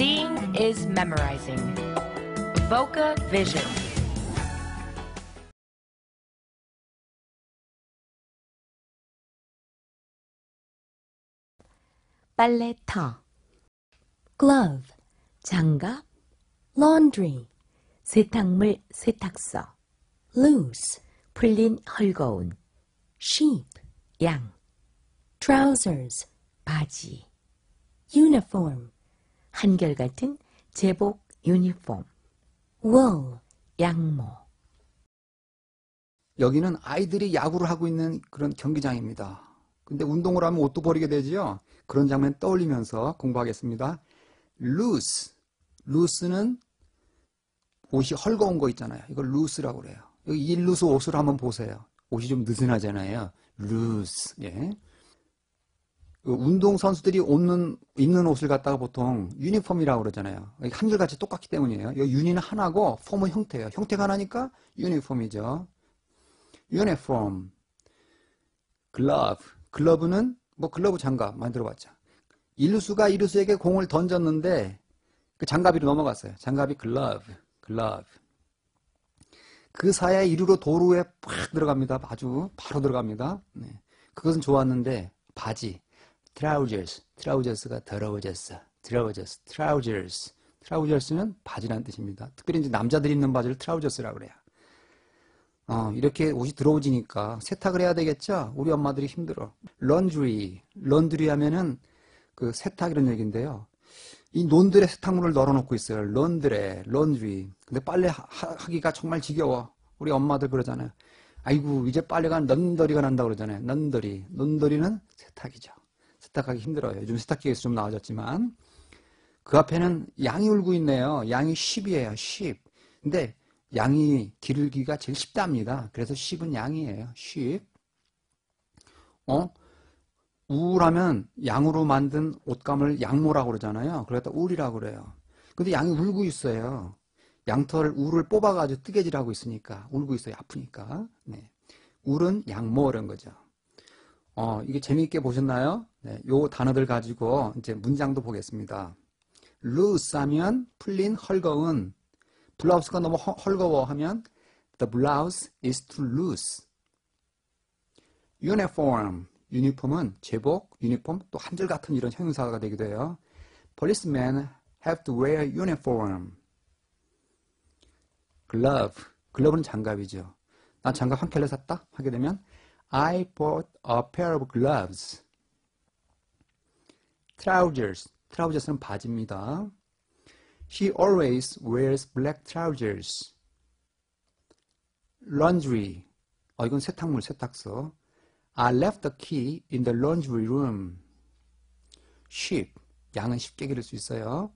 Seeing is memorizing. Voca Vision. 빨래터 glove 장갑 laundry 세탁물 세탁서 loose 풀린 헐거운 sheep 양 trousers 바지 uniform 한결같은 제복 유니폼 wool 양모 여기는 아이들이 야구를 하고 있는 그런 경기장입니다. 근데 운동을 하면 옷도 버리게 되지요. 그런 장면 떠올리면서 공부하겠습니다. loose. loose는 옷이 헐거운 거 있잖아요. 이걸 loose라고 그래요. 여기 이 loose 옷을 한번 보세요. 옷이 좀 느슨하잖아요. loose. 예. 그 운동 선수들이 옷는, 입는 옷을 갖다가 보통 유니폼이라고 그러잖아요. 한결같이 똑같기 때문이에요. 이 유니는 하나고 폼은 형태예요. 형태가 하나니까 유니폼이죠. 유니폼, 글러브, 글러브는 뭐 글러브 장갑 만들어봤죠. 일루수가 이루수에게 공을 던졌는데 그 장갑이 넘어갔어요. 장갑이 글러브, 글러브. 그 사이에 이루로 도루에 팍 들어갑니다. 아주 바로 들어갑니다. 네. 그것은 좋았는데 바지, trousers, trousers가 더러워졌어. 더러워졌어. trousers. trousers는 바지라는 뜻입니다. 특별히 이제 남자들이 입는 바지를 trousers라고 그래요. 어, 이렇게 옷이 더러워지니까 세탁을 해야 되겠죠? 우리 엄마들이 힘들어. 런드리. 런드리 하면은 그 세탁 이런 얘기인데요. 이 논들에 세탁물을 널어놓고 있어요. 런드레, 런드리. 근데 빨래 하, 하기가 정말 지겨워. 우리 엄마들 그러잖아요. 아이고, 이제 빨래가 넌더리가 난다고 그러잖아요. 넌더리. 넌더리는 세탁이죠. 세탁하기 힘들어요. 요즘 세탁기에서 좀 나아졌지만. 그 앞에는 양이 울고 있네요. 양이 10이에요. 10. 근데 양이 기르기가 제일 쉽답니다. 그래서 10은 양이에요. 10. 어? 우울하면 양으로 만든 옷감을 양모라고 그러잖아요. 그러다 울이라고 그래요. 근데 양이 울고 있어요. 양털 울을 뽑아가지고 뜨개질하고 있으니까 울고 있어요. 아프니까. 네. 울은 양모 이런 거죠. 어, 이게 재미있게 보셨나요? 네, 요 단어들 가지고 이제 문장도 보겠습니다. loose 하면 풀린 헐거운 블라우스가 너무 헐거워 하면 the blouse is too loose. uniform, 유니폼은 제복, 유니폼, 또 한줄 같은 이런 형용사가 되기도 해요. policemen have to wear uniform. glove, 글러브는 장갑이죠. 나 장갑 한 켤레 샀다 하게 되면 I bought a pair of gloves. trousers, trousers는 바지입니다. She always wears black trousers. laundry. 어, 이건 세탁물, 세탁소. I left the key in the laundry room. sheep. 양은 쉽게 기를 수 있어요.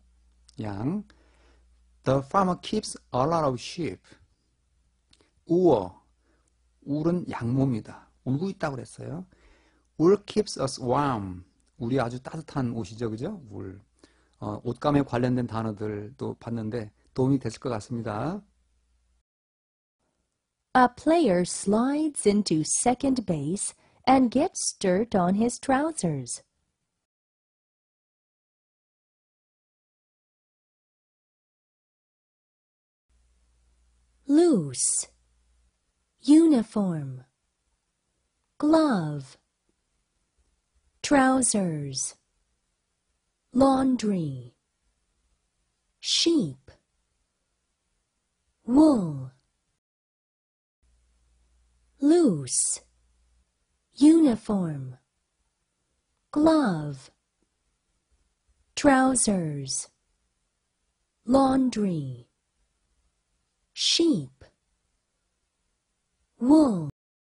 양. The farmer keeps a lot of sheep. 울. 울은 양모입니다. 울고 있다고 그랬어요. 울 keeps us warm. 울이 아주 따뜻한 옷이죠, 그죠? 울. 어, 옷감에 관련된 단어들도 봤는데 도움이 됐을 것 같습니다. A player slides into second base and gets dirt on his trousers. Loose Uniform Glove. Trousers. Laundry, sheep, wool, loose, uniform, glove, trousers, laundry, sheep, wool.